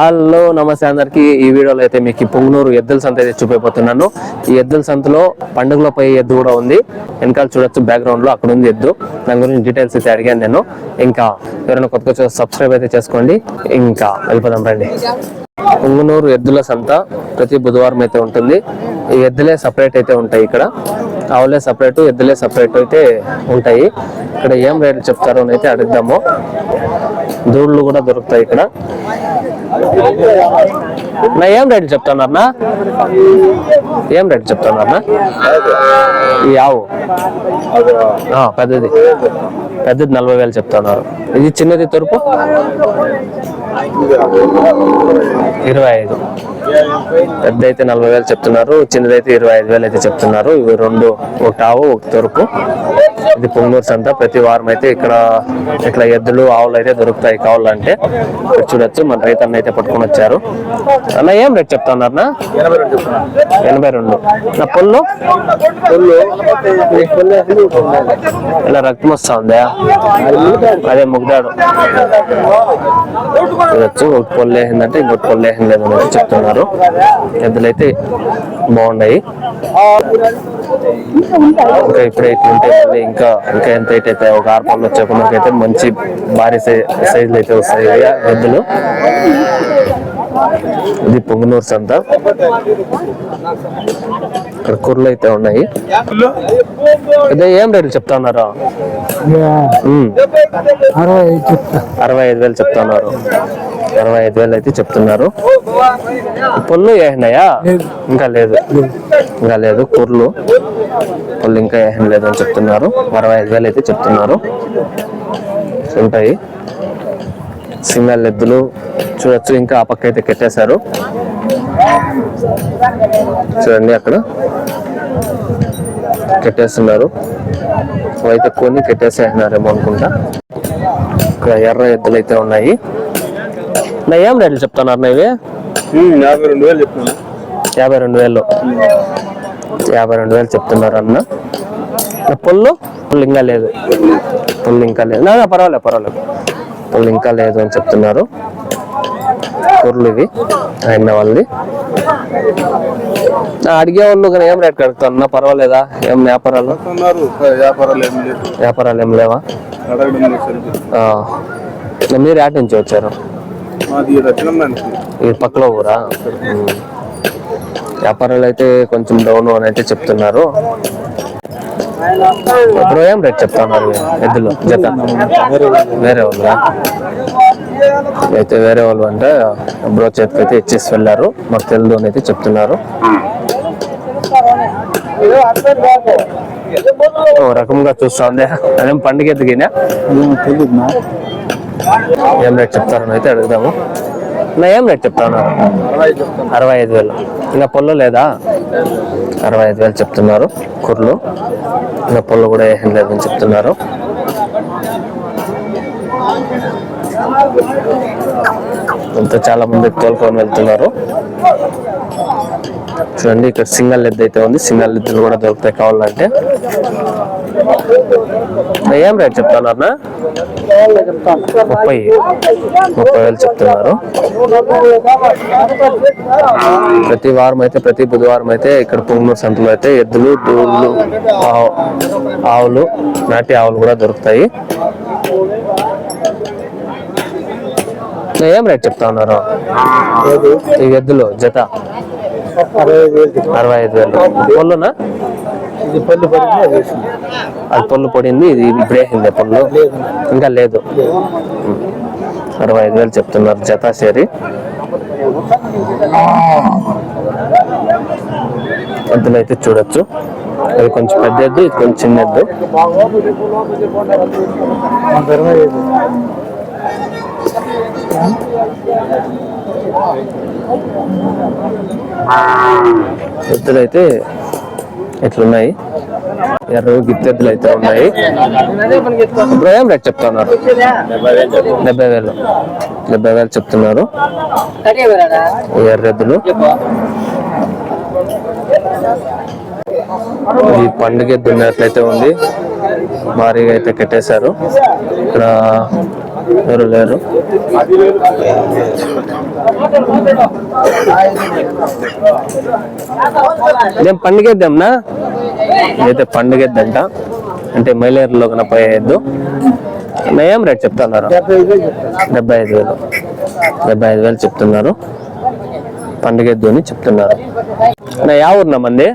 Hello నమస్తే అందరికి. ఈ వీడియోలో అయితే మీకు ఈ పొంగునూరు ఎద్దుల సంత అయితే చూపిపోతున్నాను ఈ ఎద్దుల సంతలో పండుగలో పోయే ఎద్దు కూడా ఉంది. వెనకాల చూడొచ్చు బ్యాక్గ్రౌండ్లో అక్కడ ఉంది ఎద్దు. దాని గురించి డీటెయిల్స్ అయితే అడిగాను నేను. ఇంకా ఎవరైనా కొత్త సబ్స్క్రైబ్ అయితే చేసుకోండి. ఇంకా వెళ్ళిపోదాం రండి. పొంగునూరు ఎద్దుల సంత ప్రతి బుధవారం అయితే ఉంటుంది. ఈ ఎద్దులే సపరేట్ అయితే ఉంటాయి ఇక్కడ. ఆవులే సపరేట్ ఎద్దులే సపరేట్ అయితే ఉంటాయి. ఇక్కడ ఏం రేట్లు చెప్తారో అని అయితే అడుగుదాము. దూళ్ళు కూడా దొరుకుతాయి ఇక్కడ. నా ఏం రైట్ చెప్తాను అన్న? ఏం రేట్ అన్న? ఈ ఆవు. పెద్దది. పెద్దది నలభై వేలు చెప్తున్నారు. ఇది చిన్నది తొరుపు ఇరవై ఐదు. పెద్ద అయితే నలభై వేలు చెప్తున్నారు చిన్నదైతే ఇరవై ఐదు వేలు అయితే చెప్తున్నారు. ఇవి రెండు ఒక ఆవు ఒక తొరుపు ఇది పొంగూరు సంత. ప్రతి వారం అయితే ఇక్కడ ఇట్లా ఎద్దులు ఆవులు అయితే దొరుకుతాయి కావాలంటే. ఇక్కడ చూడొచ్చు మన రైతన్న అయితే పట్టుకొని వచ్చారు. అన్న ఏం రేట్ చెప్తా ఉన్నారన్నా ఎనభై రెండు. నా పొల్లు? ఇలా రక్తం వస్తా ఉందా అదే ముగ్గుదాడు చూడొచ్చు ఒక పొల్లు వేసిందంటే ఇంకొక పొల్లు వేసింది లేదు అనేది ఎద్దులైతే బాగున్నాయి. ఇంకా ఇప్పుడు ఇట్లుంటే మళ్ళీ ఇంకా ఇంకా ఎంత అయితే ఒక ఆరు పనులు వచ్చేప్పటికైతే మంచి భారీ సైజులు అయితే వస్తాయి ఎద్దులు. ఇది పొంగునూరు సంత. ఇక్కడ కుర్రలు అయితే ఉన్నాయి. ఇదే ఏం రేట్లు చెప్తా ఉన్నారా. అరవై చెప్తా. ఐదు వేలు చెప్తున్నారు. అరవై ఐదు వేలు అయితే చెప్తున్నారు. పొల్లు వేసినాయా ఇంకా లేదు. ఇంకా లేదు. కుర్లు. పొల్లు ఇంకా వేసిన లేదు అని చెప్తున్నారు. అరవై ఐదు వేలు అయితే చెప్తున్నారు. ఉంటాయి. సింగల్ ఎద్దులు చూడొచ్చు. ఇంకా ఆ పక్క అయితే కట్టేశారు. చూడండి అక్కడ. కట్టేస్తున్నారు. అయితే కొని కట్టేసేసినారేమో అనుకుంటా. ఇక్కడ ఎర్ర ఎద్దులు అయితే ఉన్నాయి. నా ఏం రేట్లు చెప్తున్నారు ఇవి యాభై రెండు వేలు చెప్తున్నా. యాభై రెండు వేలు. యాభై రెండు వేలు చెప్తున్నారు అన్న. పొల్లు? పొల్లు ఇంకా లేదు. పొల్లు ఇంకా లేదు. నా పర్వాలేదు పర్వాలేదు పొల్లు ఇంకా లేదు అని చెప్తున్నారు. పొర్లు ఇవి. ఆయన వాళ్ళది నా అడిగే వాళ్ళు కానీ ఏం రేట్ కడుగుతున్నా పర్వాలేదా? ఏం వ్యాపారాలు? వ్యాపారాలు ఏం లేవా. మీరు యాడ్ నుంచి వచ్చారు? ఈ పక్కలో ఊరా. వ్యాపారాలు అయితే కొంచెం డౌన్ అని అయితే చెప్తున్నారు. ఇప్పుడు ఏం రేట్ చెప్తున్నారు ఎద్దులు జత? వేరే వాళ్ళరా? అయితే వేరే వాళ్ళు అంటే బ్రో చేతికి అయితే ఇచ్చేసి వెళ్ళారు. మాకు తెలియదు అని అయితే చెప్తున్నారు. ఓ రకంగా చూస్తుంది. అదేం పండుగ ఎదిగినా ఏం రేట్ చెప్తారని అయితే అడుగుదాము. నా ఏం రేట్ చెప్తాను అరవై చెప్తాను? అరవై ఐదు వేలు. ఇంకా పొల్లు లేదా? అరవై ఐదు వేలు చెప్తున్నారు. కుర్లు. చిన్న పొల్లు కూడా ఏం లేదని చెప్తున్నారు. అంతా చాలా మంది తోలుకొని వెళ్తున్నారు. చూడండి ఇక్కడ సింగల్ ఎద్దు అయితే ఉంది. సింగల్ ఎద్దులు కూడా దొరుకుతాయి కావాలంటే. ఏం రేట్ చెప్తున్నారు ముప్పై. ముప్పై వేలు చెప్తున్నారు. ప్రతి వారం అయితే ప్రతి బుధవారం అయితే ఇక్కడ పొంగనూరు సంతలో అయితే ఎద్దులు దూళ్ళు ఆవు- ఆవులు నాటి ఆవులు కూడా దొరుకుతాయి. ఏం రేట్ చెప్తా ఉన్నారు ఈ ఎద్దులు జత? అరవై ఐదు వేలు పొల్లునా ఇది పళ్ళు పడింది అది పళ్ళు పొల్లు పడింది ఇది బ్రేకింది పొల్లు ఇంకా లేదు. అరవై ఐదు వేలు చెప్తున్నారు జత సేరి ఎద్దులు అయితే చూడొచ్చు. అది కొంచెం పెద్ద ఎద్దు ఇది కొంచెం చిన్న ఎద్దు ఎద్దులు అయితే ఇట్లున్నాయి. ఎర్ర గిత్తెద్దులు అయితే ఉన్నాయి. ఇప్పుడు ఏం రేట్ చెప్తున్నారు? డెబ్బై వేలు. డెబ్బై వేలు చెప్తున్నారు. ఎర్రెద్దులు ఈ పండుగ దున్నట్లయితే ఉంది. భారీగా అయితే కట్టేశారు. ఇక్కడ ఎవరు లేరు. ఇదేం పండుగేద్దాంనా ఇదైతే పండుగేద్దంట అంటే మైలేరులో కన్నా పోయేద్దు నయం రేట్ చెప్తున్నారు? డెబ్బై ఐదు వేలు. డెబ్బై ఐదు వేలు చెప్తున్నారు. పండుగెద్దు అని చెప్తున్నారు. నా యా ఊరు మంది?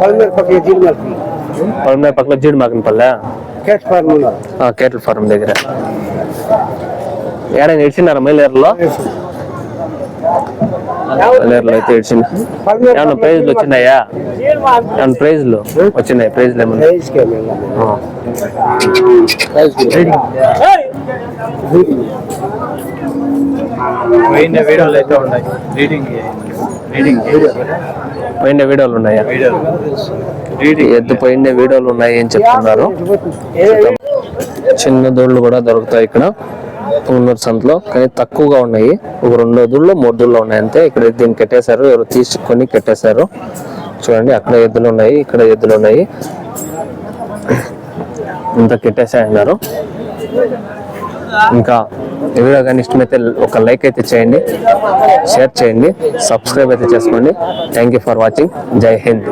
పల్లె పక్కన జీడి మాకినపల్లె పల్లె కేటల్ ఫార్మ్ దగ్గర. ఏడైనా ఇడిచినారా మైలేరులో మైలేరులో అయితే ఏమన్నా ప్రైజ్లు వచ్చినాయా? ఏమన్నా ప్రైజ్లు వచ్చినాయి? ప్రైజ్లు ఏమన్నా? వీడియోలు అయితే ఉన్నాయి. రీడింగ్ రీడింగ్ పోయిన వీడియోలు ఉన్నాయా? ఎద్దు పోయిన వీడియోలు ఉన్నాయి అని చెప్తున్నారు. చిన్న దూళ్ళు కూడా దొరుకుతాయి ఇక్కడ. ఉన్నారు సంతలో కానీ తక్కువగా ఉన్నాయి. ఒక రెండు దూళ్ళు మూడు దూళ్ళు ఉన్నాయి అంతే. ఇక్కడ దీన్ని కట్టేశారు ఎవరు తీసుకొని కట్టేశారు. చూడండి అక్కడ ఎద్దులు ఉన్నాయి ఇక్కడ ఎద్దులు ఉన్నాయి. ఇంత కట్టేసాయన్నారు ఇంకా వీడియో కానీ ఇష్టమైతే ఒక లైక్ అయితే చేయండి షేర్ చేయండి సబ్స్క్రైబ్ అయితే చేసుకోండి. Thank you for watching. జై హింద్.